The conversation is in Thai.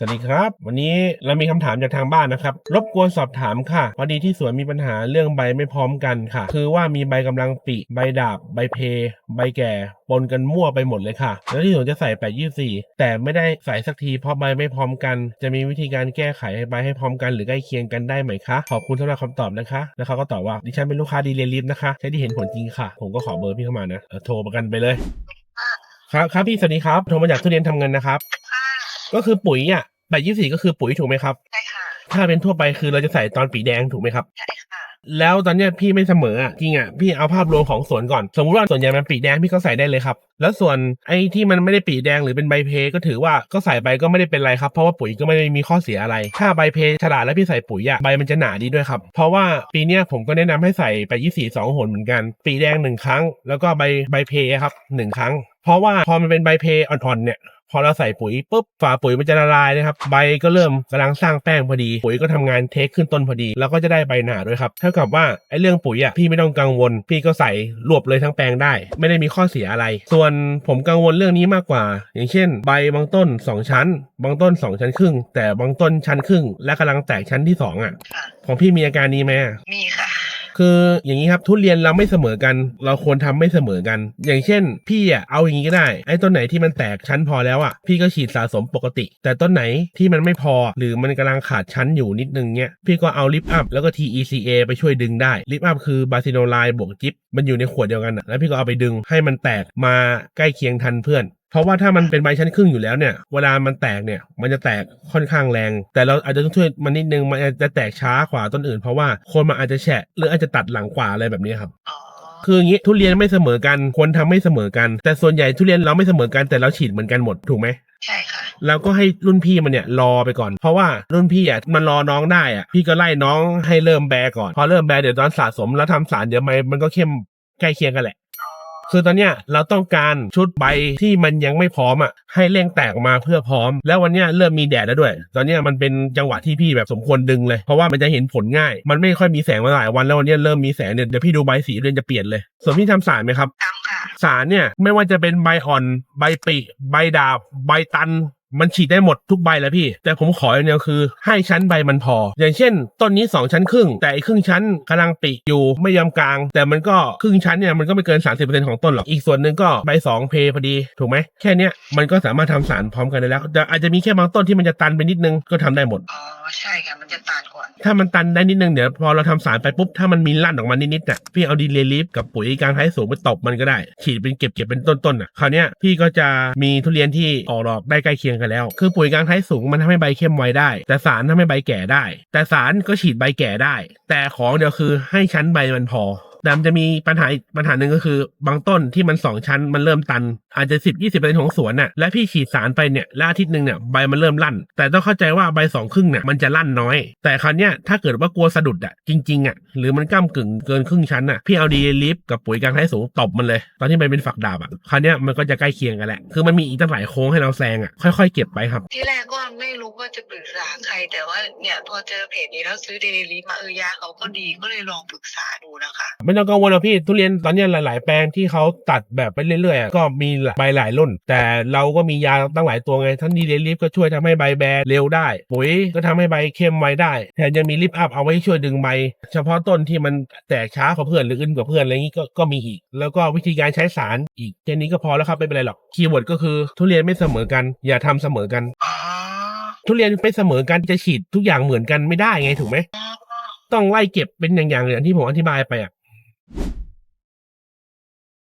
สวัสดีครับ วันนี้เรามีคำถามจากทางบ้านนะครับ รบกวนสอบถามค่ะพอดีที่สวนมีปัญหาเรื่องใบไม่พร้อมกันค่ะ คือว่ามีใบกำลังปิใบดาบ ใบเพ ใบแก่ปนกันมั่วไปหมดเลยค่ะ แล้วที่สวนจะใส่8 24แต่ไม่ได้ใส่สักทีเพราะใบไม่พร้อมกัน จะมีวิธีการแก้ไขให้ใบให้พร้อมกันหรือใกล้เคียงกันได้ไหมคะขอบคุณสำหรับคำตอบนะคะ แล้วเขาก็ตอบว่าดิฉันเป็นลูกค้าดีเลลิฟนะคะใช้ที่เห็นผลจริงค่ะ ผมก็ขอเบอร์พี่เข้ามานะโทรประกันไปเลย ครับครับพี่สวัสดีครับโทรมาจากทุเรียนทำเงินนะครับ ก็คือปุ๋ยอะแปดยี่สี่ก็คือปุ๋ยถูกไหมครับ ใช่ค่ะ ถ้าเป็นทั่วไปคือเราจะใส่ตอนปีแดงถูกไหมครับ ใช่ค่ะ แล้วตอนเนี้ยพี่ไม่เสมออะจริงอะพี่เอาภาพรวมของสวนก่อน สมมติว่าส่วนใหญ่มันปีแดงพี่ก็ใส่ได้เลยครับ แล้วส่วนไอ้ที่มันไม่ได้ปีแดงหรือเป็นใบเพก็ถือว่าก็ใส่ไปก็ไม่ได้เป็นไรครับ เพราะว่าปุ๋ยก็ไม่ได้มีข้อเสียอะไร ถ้าใบเพฉลาดแล้วพี่ใส่ปุ๋ยอะใบมันจะหนาดีด้วยครับ เพราะว่าปีเนี้ยผมก็แนะนำให้ใส่ไปยี่สี่สองหนเหมือนกัน ปีแดงหนึ่งครั้ง แล้วก็ใบใบเพครับหนึ่งครั้ง เพราะว่าพอมันเป็นใบเพอ่อนๆเนี่ย พอเราใส่ปุ๋ยปุ๊บฝาปุ๋ยมันจะละลายนะครับ ใบก็เริ่มกำลังสร้างแป้งพอดี ปุ๋ยก็ทำงานเทคขึ้นต้นพอดี แล้วก็จะได้ใบหนาด้วยครับเท่ากับว่าไอ้เรื่องปุ๋ยอะพี่ไม่ต้องกังวล พี่ก็ใส่รวบเลยทั้งแปลงได้ ไม่ได้มีข้อเสียอะไร ส่วนผมกังวลเรื่องนี้มากกว่า อย่างเช่น ใบบางต้น 2 ชั้น บางต้น 2 ชั้นครึ่ง แต่บางต้นชั้นครึ่ง และกำลังแตกชั้นที่สองอะค่ะของพี่มีอาการนี้ไหมอะมี คืออย่างนี้ครับทุเรียนเราไม่เสมอกัน เราควรทำไม่เสมอกัน อย่างเช่น พี่อะเอาอย่างนี้ก็ได้ไอ้ต้นไหนที่มันแตกชั้นพอแล้วอะพี่ก็ฉีดสะสมปกติ แต่ต้นไหนที่มันไม่พอ หรือมันกำลังขาดชั้นอยู่นิดนึงเนี้ยพี่ก็เอาลิฟต์อัพแล้วก็ TECA ไปช่วยดึงได้ลิฟต์อัพคือบาซิโนไลบวกจิปมันอยู่ในขวดเดียวกันอะแล้วพี่ก็เอาไปดึงให้มันแตกมาใกล้เคียงทันเพื่อน เพราะว่าถ้ามันเป็นใบชั้นครึ่งอยู่แล้วเนี่ย เวลามันแตกเนี่ย มันจะแตกค่อนข้างแรง แต่เราอาจจะต้องช่วยมันนิดนึง มันอาจจะแตกช้ากว่าต้นอื่น เพราะว่าคนมันอาจจะแฉะหรืออาจจะตัดหลังกว่าอะไรแบบนี้ครับอ๋อคืออย่างนี้ทุเรียนไม่เสมอกันควรทำไม่เสมอกัน แต่ส่วนใหญ่ทุเรียนเราไม่เสมอกันแต่เราฉีดเหมือนกันหมดถูกไหมใช่ค่ะเราก็ให้รุ่นพี่มันเนี่ยรอไปก่อน เพราะว่ารุ่นพี่อะมันรอน้องได้อะพี่ก็ไล่น้องให้เริ่มแบร์ก่อน พอเริ่มแบร์เดี๋ยวตอนสะสมแล้วทำสารเดี๋ยวมันมันก็เข้มใกล้เคียงกันแหละ คือตอนเนี้ยเราต้องการชุดใบที่มันยังไม่พร้อมอะให้เร่งแตกออกมาเพื่อพร้อม แล้ววันเนี้ยเริ่มมีแดดแล้วด้วย ตอนเนี้ยมันเป็นจังหวะที่พี่แบบสมควรดึงเลย เพราะว่ามันจะเห็นผลง่าย มันไม่ค่อยมีแสงมาหลายวันแล้ววันเนี้ยเริ่มมีแสงเนี่ยเดี๋ยวพี่ดูใบสีเดือนจะเปลี่ยนเลยส่วนพี่ทำสารไหมครับตามค่ะสารเนี่ยไม่ว่าจะเป็นใบอ่อนใบปริใบดาบใบตัน มันฉีดได้หมดทุกใบแล้วพี่ แต่ผมขออย่างเดียวคือ ให้ชั้นใบมันพอ อย่างเช่น ต้นนี้ 2 ชั้นครึ่ง แต่อีกครึ่งชั้นกำลังปีกอยู่ไม่ยอมกลาง แต่มันก็ครึ่งชั้นเนี่ยมันก็ไม่เกิน 30%ของต้นหรอก อีกส่วนหนึ่งก็ใบ2เพพอดี ถูกไหมแค่เนี้ยมันก็สามารถทำสารพร้อมกันได้แล้วแต่อาจจะมีแค่บางต้นที่มันจะตันไปนิดนึงก็ทำได้หมดอ๋อใช่ค่ะมันจะตัน ถ้ามันตันได้นิดนึงเดี๋ยวพอเราทำสารไปปุ๊บถ้ามันมีลั่นออกมานิดๆน่ะพี่เอาดีเลลีฟกับปุ๋ยกลางท้ายสูงไปตบมันก็ได้ ฉีดเป็นเก็บเก็บเป็นต้นๆน่ะคราวเนี้ยพี่ก็จะมีทุเรียนที่ออกดอกได้ใกล้เคียงกันแล้ว คือปุ๋ยกลางท้ายสูงมันทำให้ใบเข้มไวได้ แต่สารทำให้ใบแก่ได้ แต่สารก็ฉีดใบแก่ได้ แต่ของเดียวคือให้ชั้นใบมันพอ แต่มันจะมีปัญหาอีกปัญหาหนึ่งก็คือ บางต้นที่มันสองชั้นมันเริ่มตัน อาจจะสิบยี่สิบเปอร์เซ็นต์ของสวนน่ะและพี่ฉีดสารไปเนี่ยล้วอาทิตย์หนึ่งเนี่ยใบมันเริ่มลั่น แต่ต้องเข้าใจว่าใบสองครึ่งเนี่ยมันจะลั่นน้อย แต่คราวเนี้ยถ้าเกิดว่ากลัวสะดุดอะจริงๆอะหรือมันก้ามกึ่งเกินครึ่งชั้นอะพี่เอาดีลิฟกับปุ๋ยกลางท้ายสูงตบมันเลย ตอนที่ใบเป็นฝักดาบอะคราวเนี้ยมันก็จะใกล้เคียงกันแหละคือมันมีอีกตั้งหลายโค้งให้เราแซงอะค่อยๆเก็บไปครับ ที่แรกก็ไม่รู้ว่าจะปรึกษาใครแต่ว่าเนี่ยพอเจอเพจนี้แล้วซื้อเดลิลิมาเออยาเขาก็ดีก็เลยลองปรึกษาดูนะคะไม่ต้องกังวลหรอกพี่ทุเรียนตอนนี้หลาย ๆ แปลงที่เขาตัดแบบไปเรื่อยๆ ก็มีใบหลายรุ่น แต่เราก็มียาตั้งหลายตัวไง ทั้งดีเลลิฟก็ช่วยทำให้ใบแบร์เร็วได้ ปุ๋ยก็ทำให้ใบเข้มไวได้แถมยังมีลิฟอัพเอาไว้ช่วยดึงใบ เฉพาะต้นที่มันแตกช้ากว่าเพื่อนหรืออึนกว่าเพื่อนอะไรอย่างนี้ก็ก็มีอีก แล้วก็วิธีการใช้สารอีกแค่นี้ก็พอแล้วครับไม่เป็นไรหรอกคีย์เวิร์ดก็คือทุเรียนไม่เสมอกัน อย่าทำเสมอกัน ทุเรียนไม่เสมอกันจะฉีดทุกอย่างเหมือนกันไม่ได้ไงถูกไหมต้องไล่เก็บเป็นอย่างๆอย่างที่ผมอธิบายไปอะ you